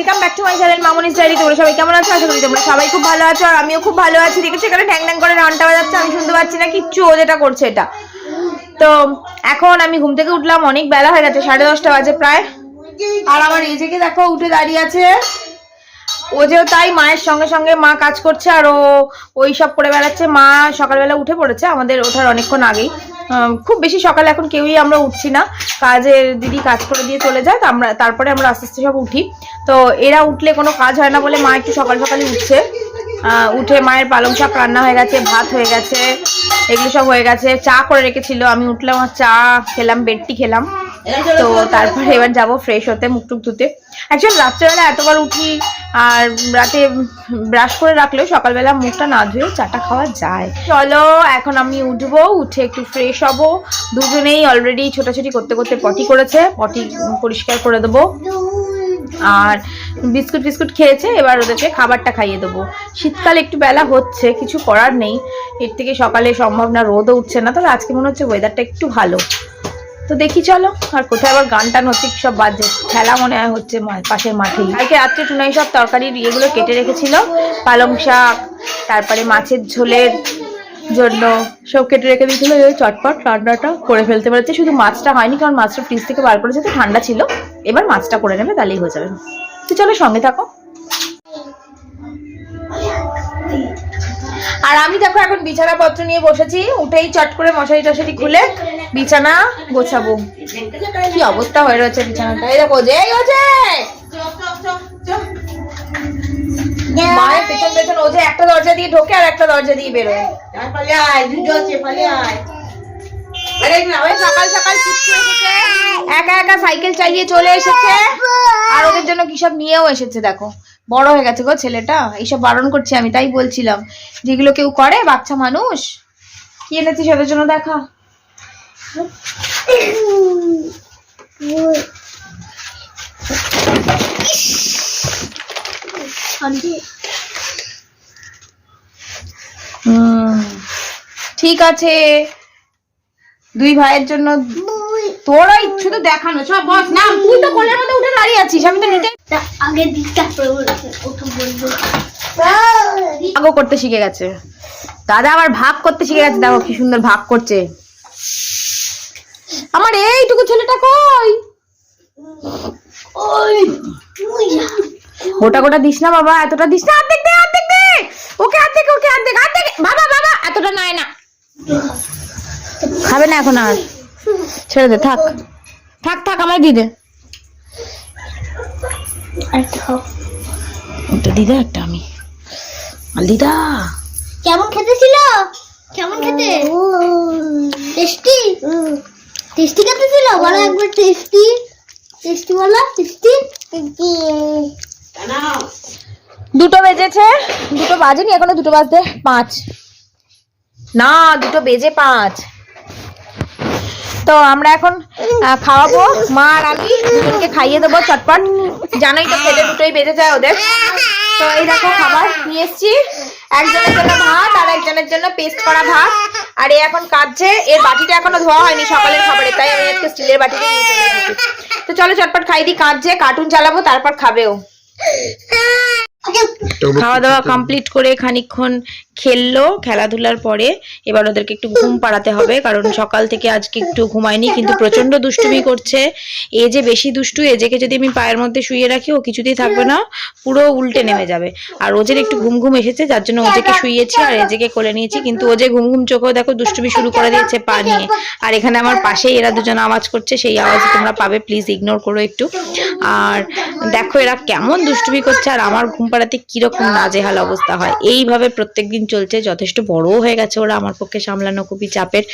Welcome back to my channel Mamoni's diary তোমরা সবাই কেমন আছো? আশা করি তোমরা সবাই খুব ভালো আছো, আর আমিও খুব ভালো আছি। দেখেছ এখানে ঢ্যাং ঢ্যাং করে রানটা বাজাচ্ছে আমি শুনতে পাচ্ছি না, কিচ্ছু ও যেটা করছে এটা। তো এখন আমি ঘুম থেকে উঠলাম, অনেক বেলা হয়ে গেছে, সাড়ে দশটা বাজে প্রায়। আর আমার নিজেকে দেখো, উঠে দাঁড়িয়ে আছে। ও যেও তাই মায়ের সঙ্গে সঙ্গে মা কাজ করছে, আর ও ওই সব করে বেড়াচ্ছে। মা সকালবেলা উঠে পড়েছে, আমাদের ওঠার অনেকক্ষণ আগেই। খুব বেশি সকালে এখন কেউই আমরা উঠছি না। কাজের দিদি কাজ করে দিয়ে চলে যায় আমরা তারপরে আমরা আস্তে আস্তে সব উঠি। তো এরা উঠলে কোনো কাজ হয় না বলে মা একটু সকাল সকালে উঠছে। উঠে মায়ের পালং শাক রান্না হয়ে গেছে, ভাত হয়ে গেছে, এগুলো সব হয়ে গেছে। চা করে রেখেছিল, আমি উঠলাম চা খেলাম বেডটি খেলাম। তো তারপরে এবার যাব ফ্রেশ হতে মুখ টুক ধুতে। অ্যাকচুয়ালি রাত্রেবেলা এতবার উঠি আর রাতে ব্রাশ করে রাখলেও সকালবেলা মুখটা না ধুয়ে চাটা খাওয়া যায়। চলো এখন আমি উঠবো উঠে একটু ফ্রেশ হব। দুজনেই অলরেডি ছোটাছুটি করতে করতে পটি করেছে পটি পরিষ্কার করে দেবো। আর বিস্কুট ফিস্কুট খেয়েছে এবার ওদেরকে খাবারটা খাইয়ে দেবো। শীতকাল একটু বেলা হচ্ছে কিছু করার নেই। এর থেকে সকালে সম্ভব না রোদও উঠছে না। তবে আজকে মনে হচ্ছে ওয়েদারটা একটু ভালো। তো দেখি চলো, আর কোথায় আবার গান টান হচ্ছে সব বাজে। খেলা মনে হয় হচ্ছে পাশের মাঠেই কালকে রাত্রে টুনাই সব তরকারির ইয়েগুলো কেটে রেখেছিল। পালং শাক, তারপরে মাছের ঝোলের জন্য সব কেটে রেখে দিয়েছিল। ওই চটপট রান্নাটা করে ফেলতে পেরেছে। শুধু মাছটা হয়নি, কারণ মাছটা ফ্রিজ থেকে বার করেছে, তো ঠান্ডা ছিল। এবার মাছটা করে নেবে, তাহলেই হয়ে যাবে। তো চলো সঙ্গে থাকো। আর আমি দেখো এখন বিছানা পত্র নিয়ে বসেছি। উঠেই চট করে মশারি টশারি খুলে বিছানা গোছাবো। কি অবস্থা হয়ে রয়েছে বিছানাটা? এই দেখো যে এই ওজে! মায়ের পেছন পেছন ওজে একটা দরজা দিয়ে ঢোকে আর একটা দরজা দিয়ে বেরোয়। সকাল সকাল একা একা সাইকেল চালিয়ে চলে এসেছে। আর ওদের জন্য কি সব নিয়েও এসেছে দেখো। বড় হয়ে গেছে গো ছেলেটা। এইসব বারণ করছি আমি তাই বলছিলাম। যেগুলো কেউ করে বাচ্চা মানুষ। কি এনেছিস ওদের জন্য দেখা? ঠিক আছে। দুই ভাইয়ের জন্য তোরা তো দেখানো। সব বস, না, তুই তো কোলের মধ্যে উঠে দাঁড়িয়ে আছিস, আমি তো নিতে আগে ভাগও করতে শিখে গেছে। দাদা আবার ভাগ করতে শিখে গেছে, দেখো কি সুন্দর ভাগ করছে। আমার এইটুকু ছেলেটা কই? গোটা গোটা দিস না বাবা এতটা দিস না অর্ধেক দে অর্ধেক দে। ওকে অর্ধেক ওকে অর্ধেক অর্ধেক বাবা বাবা এতটা নয় না। খাবে না এখন আর। ছেড়ে দে থাক। থাক থাক আমায় দিয়ে দে। একটা দিদা একটা আমি। আর দিদা। কেমন খেতে ছিল? কেমন খেতে? টেস্টি? টেস্টি খেতে ছিল বলো একবার টেস্টি টেস্টি বলো টেস্টি দুটো বেজেছে দুটো বাজেনি এখনও দুটো বাজতে পাঁচ। না দুটো বেজে পাঁচ। তো আমরা এখন খাওয়াবো মা আর আমি দুজনকে খাইয়ে দেবো চটপট। জানোই তো খেতে দুটোই বেজে যায় ওদের। তো এই দেখো খাবার নিয়ে এসছি। একজনের জন্য ভাত আর একজনের জন্য পেস্ট করা ভাত। আর এ এখন কাঁদছে, এর বাটিটা এখনও ধোয়া হয়নি সকালের খাবারে, তাই আমি আজকে স্টিলের বাটিতে নিয়ে চলে এসেছি। তো চলো চটপট খাই দিই কাঁদছে কার্টুন চালাবো, তারপর খাবেও খাওয়া দাওয়া কমপ্লিট করে খানিকক্ষণ খেললো খেলাধুলার পরে। এবার ওদেরকে একটু ঘুম পাড়াতে হবে কারণ সকাল থেকে আজকে একটু ঘুমায়নি কিন্তু প্রচণ্ড দুষ্টুমি করছে। এ যে বেশি দুষ্টু এজেকে যদি আমি পায়ের মধ্যে শুয়ে রাখি ও কিছুতেই থাকবে না পুরো উল্টে নেমে যাবে। আর ওজের একটু ঘুম ঘুম এসেছে যার জন্য ওজেকে শুয়েছি আর এজেকে কোলে নিয়েছি কিন্তু ও যে ঘুম ঘুম চোখেও দেখো দুষ্টুমি শুরু করে দিয়েছে পা নিয়ে। আর এখানে আমার পাশেই এরা দুজন আওয়াজ করছে সেই আওয়াজ তোমরা পাবে প্লিজ ইগনোর করো একটু। আর দেখো এরা কেমন দুষ্টুমি করছে আর আমার ঘুম পাড়াতে কীরকম নাজেহাল অবস্থা হয়? এইভাবে প্রত্যেকদিন চলছে, যথেষ্ট বড়ও হয়ে গেছে ওরা আমার পক্ষে সামলানো খুবই চাপের।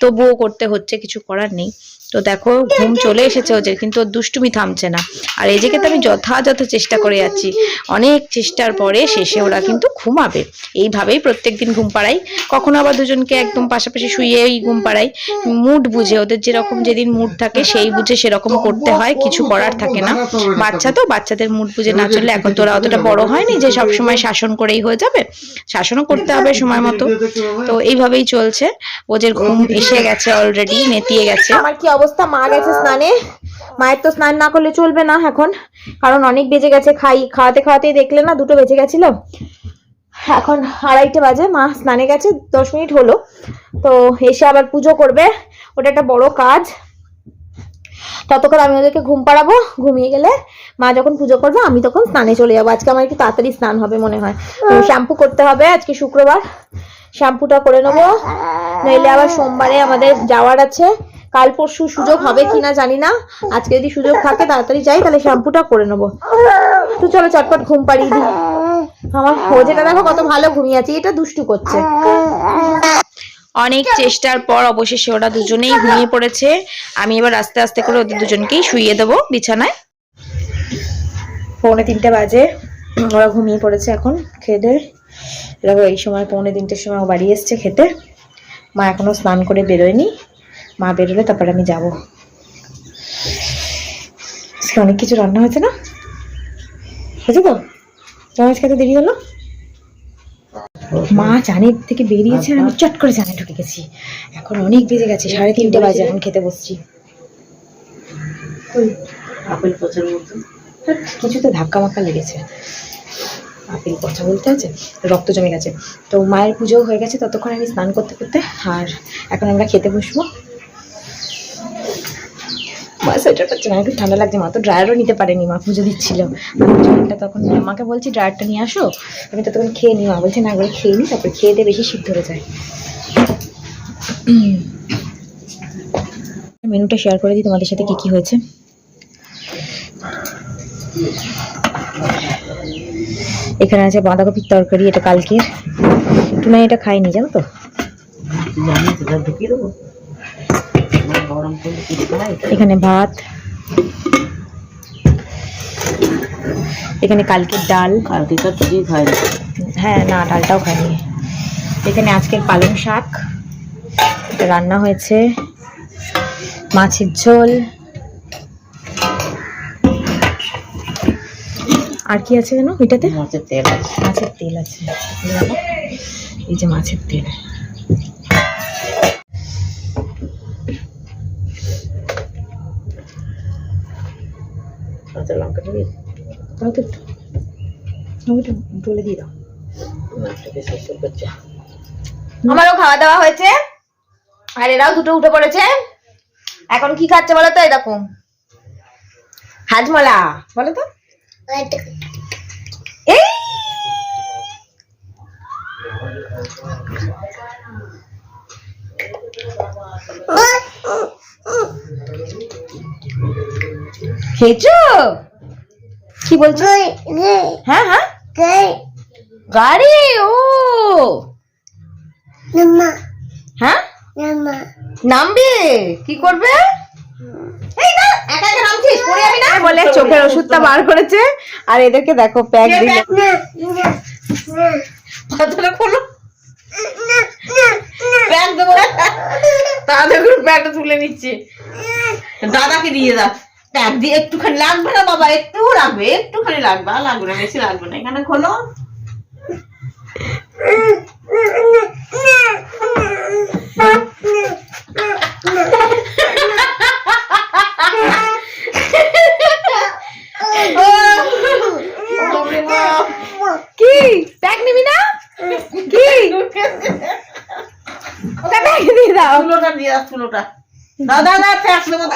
তবুও করতে হচ্ছে, কিছু করার নেই। তো দেখো, ঘুম চলে এসেছে ওদের, কিন্তু ওর দুষ্টুমি থামছে না। আর এই তো আমি যথাযথ চেষ্টা করে যাচ্ছি। অনেক চেষ্টার পরে শেষে ওরা কিন্তু ঘুমাবে। এইভাবেই প্রত্যেকদিন ঘুম পাড়াই। কখনো আবার দুজনকে একদম পাশাপাশি শুয়েই ঘুম পাড়াই। মুড বুঝে, ওদের যেরকম যেদিন মুড থাকে, সেই বুঝে সেরকম করতে হয়, কিছু করার থাকে না। বাচ্চা তো, বাচ্চাদের মুড বুঝে না চললে এখন তো ওরা অতটা বড় হয়নি যে সব সময় শাসন করেই হয়ে যাবে? শাসনও করতে হবে সময় মতো। তো এইভাবেই চলছে। ওদের ঘুম এসে গেছে অলরেডি নেতিয়ে গেছে। আমার কি অবস্থা? মা গেছে স্নানে। মায়ের তো স্নান না করলে চলবে না এখন। কারণ অনেক বেজে গেছে খাই। খাওয়াতে খাওয়াতেই দেখলে না, দুটো বেজে গেছিল। এখন আড়াইটে বাজে। মা স্নানে গেছে, দশ মিনিট হলো। তো এসে আবার পুজো করবে। ওটা একটা বড় কাজ। ততক্ষণ আমি ওদেরকে ঘুম পাড়াবো ঘুমিয়ে গেলে মা যখন পুজো করবে আমি তখন স্নানে চলে যাব। আজকে আমার একটু তাড়াতাড়ি স্নান হবে মনে হয়। শ্যাম্পু করতে হবে আজকে শুক্রবার। শ্যাম্পুটা করে নেব। নইলে আবার সোমবারে আমাদের যাওয়ার আছে। কাল পরশু সুযোগ হবে কিনা জানি না। আজকে যদি সুযোগ থাকে তাড়াতাড়ি যাই তাহলে শ্যাম্পুটা করে নেব। তো চলো চটপট ঘুম পাড়িয়ে দিই। আমার হোজেটা দেখো কত ভালো ঘুমিয়ে আছে। এটা দুষ্টু করছে। অনেক চেষ্টার পর অবশেষে ওরা দুজনেই ঘুমিয়ে পড়েছে। আমি এবার আস্তে আস্তে করে ওদের দুজনকেই শুইয়ে দেবো বিছানায়। পৌনে তিনটে বাজে। ওরা ঘুমিয়ে পড়েছে এখন খেয়ে দেয়ে দেখো এই সময় পৌনে তিনটের সময় ও বাড়ি এসছে খেতে। মা এখনও স্নান করে বেরোয়নি। মা বেরোলে তারপরে আমি যাব। আজকে অনেক কিছু রান্না হয়েছে না? হয়েছে তো? তোমার আজকে এত দেরি হলো? মা চানের থেকে বেরিয়েছে আর আমি চট করে চানে ঢুকে গেছি। এখন অনেক বেজে গেছে সাড়ে তিনটে বাজে এখন খেতে বসছি। আপেল পচার মতো। কিছুতে ধাক্কা মাক্কা লেগেছে। আপেল পচা বলতে আছে রক্ত জমে গেছে। তো মায়ের পুজো হয়ে গেছে ততক্ষণ আমি স্নান করতে করতে আর এখন আমরা খেতে বসবো। সোয়েটার পাচ্ছে না একটু ঠান্ডা লাগছে, মা তো ড্রায়ারও নিতে পারেনি, মা পুজো দিচ্ছিল। ড্রায়ারটা তখন মাকে বলছি, ড্রায়ারটা নিয়ে আসো, আমি ততক্ষণ খেয়ে নিই। মা বলছে, না করে খেয়ে নিই তারপর খেয়ে দিয়ে বেশি শীত ধরে যায়। মেনুটা শেয়ার করে দিই, তোমাদের সাথে কি কি হয়েছে। এখানে আছে বাঁধাকপির তরকারি, এটা কালকে টুনাই এটা খাইনি, জানো তো? ঢুকিয়ে দেবো আমার গরম করলে কি খায় এখানে ভাত। এখানে কালকের ডাল। কালকে তো কিছুই খায় না হ্যাঁ না ডালটাও খাইনি। এখানে আজকের পালং শাক। এটা রান্না হয়েছে। মাছের ঝোল। আর কি আছে জানো ওইটাতে? মাছের তেল আছে। মাছের তেল আছে। এই যে মাছের তেল। একটু ওইটা ডলে দিয়ে দাও। আমারও খাওয়া দাওয়া হয়েছে, আর এরাও দুটো উঠে পড়েছে। এখন কি খাচ্ছে বলো তো এরকম হাজমলা, বলো তো। খেয়েছো? কি বলছো হ্যাঁ হ্যাঁ। গাড়ি। ও। হ্যাঁ? নামবে? কি করবে? না বলে চোখের ওষুধটা বার করেছে। আর এদেরকে দেখো প্যাক দিল। কতটা খোলো। প্যাক দেবো। তাদের প্যাকটা তুলে নিচ্ছে। দাদাকে দিয়ে দাও। দিয়ে একটুখানি লাগবে না বাবা? একটু লাগবে একটুখানি লাগবে আর লাগবে না বেশি লাগবে না। এখানে খোলো। কি? প্যাক নিবি না? কি? ওটা প্যাক দিয়ে দাও। ফুলোটা দিয়ে দাও ফুলোটা দাদা না ট্যাক্স দেবো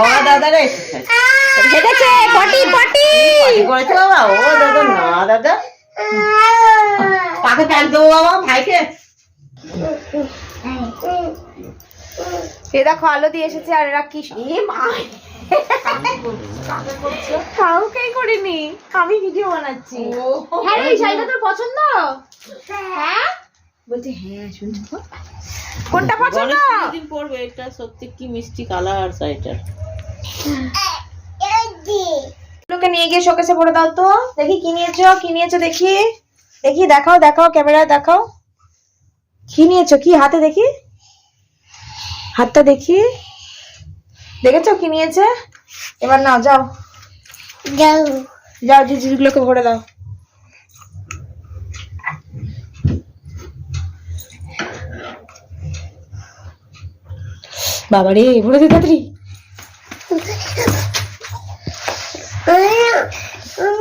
ও দাদা রে। হেঁটেছে পটি পটি। করেছে বাবা। ও দাদা না দাদা। কাকে ট্যাগ দেবো বাবা ভাইকে। এ দেখো আলো দিয়ে এসেছে আর এরা কি এ মা। কাউকেই করিনি। আমি ভিডিও বানাচ্ছি। হ্যাঁ এই শাড়িটা তোর পছন্দ? হ্যাঁ। বলছে হ্যাঁ শুনছো তো? কোনটা পছন্দ? দিন পরবে এটা সত্যি কি মিষ্টি কালার শাড়িটার লোকে নিয়ে গিয়ে শোকেসে পড়ে দাও তো। দেখি কি নিয়েছো কি নিয়েছো দেখি। দেখি দেখাও দেখাও ক্যামেরায় দেখাও। কি নিয়েছো কি হাতে দেখি? হাতটা দেখি। দেখেছ কি নিয়েছে? এবার নাও যাও। যাও। জিনিসগুলোকে ভরে দাও। বাবা রে বলে দে তাড়াতাড়ি।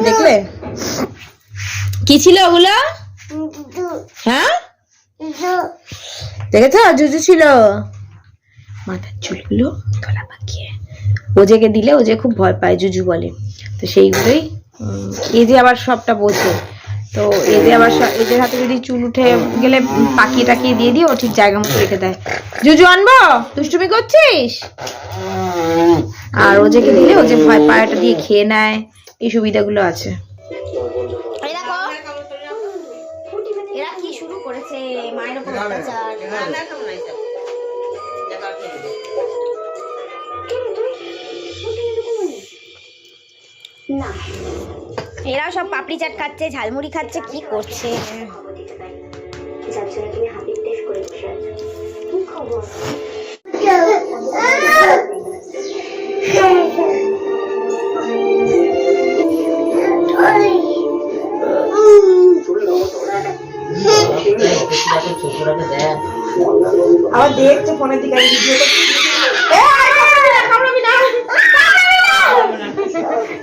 দেখলে? কি ছিল ওগুলো? হ্যাঁ? দেখেছ? জুজু ছিল। মাথার চুলগুলো গলা পাকিয়ে। ওজেকে দিলে ওজে খুব ভয় পায়, জুজু বলে। তো সেইগুলোই এই যে আবার সবটা বোঝে তো এদের আবার এদের হাতে যদি চুল উঠে গেলে পাকিয়ে টাকিয়ে দিয়ে দিও ও ঠিক জায়গা মতো রেখে দেয়। জুজু আনব? দুষ্টুমি করছিস? আর ও যেকে দিলে ও যে ভয় পায়টা দিয়ে খেয়ে নেয় এই সুবিধাগুলো আছে। এরা কি শুরু করেছে মায়ের উপর অত্যাচার এরা সব পাপড়ি চাট খাচ্ছে ঝালমুড়ি খাচ্ছে কি করছে? আবার দেখছে ফোনের দিকে আমি ভিডিও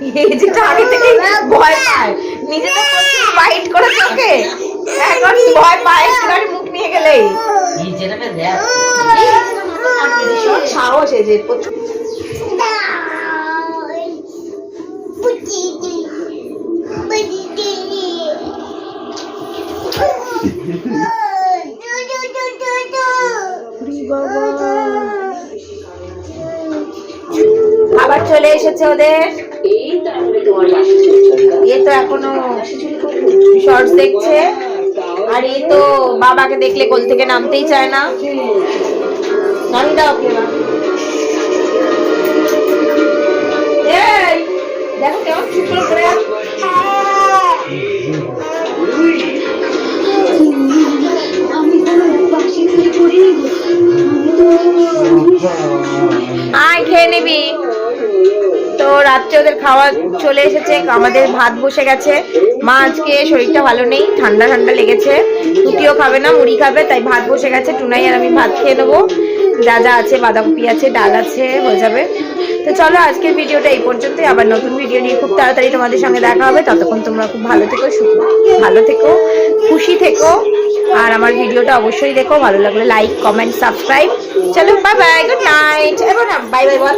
এই যেটা আগে থেকে ভয় পায়। নিজে তো করে চোখে এখন ভয় পায় মুখ নিয়ে গেলেই। সাহস এই যে প্রচুর। আবার চলে এসেছে ওদের। এ তো এখনও শর্টস দেখছে। আর এই তো বাবাকে দেখলে কোল থেকে নামতেই চায় না। নামি দাও। খাওয়া চলে এসেছে, আমাদের ভাত বসে গেছে। মা আজকে শরীরটা ভালো নেই, ঠান্ডা ঠান্ডা লেগেছে। রুটিও খাবে না, মুড়ি খাবে, তাই ভাত বসে গেছে। টুনাই আর আমি ভাত খেয়ে নেব। যা যা আছে, বাঁধাকপি আছে, ডাল আছে, হয়ে যাবে। তো চলো আজকের ভিডিওটা এই পর্যন্তই। আবার নতুন ভিডিও নিয়ে খুব তাড়াতাড়ি তোমাদের সঙ্গে দেখা হবে। ততক্ষণ তোমরা খুব ভালো থেকো ভালো থেকো, খুশি থেকো। আর আমার ভিডিওটা অবশ্যই দেখো। ভালো লাগলে লাইক কমেন্ট সাবস্ক্রাইব চলো bye bye good night bye bye বল।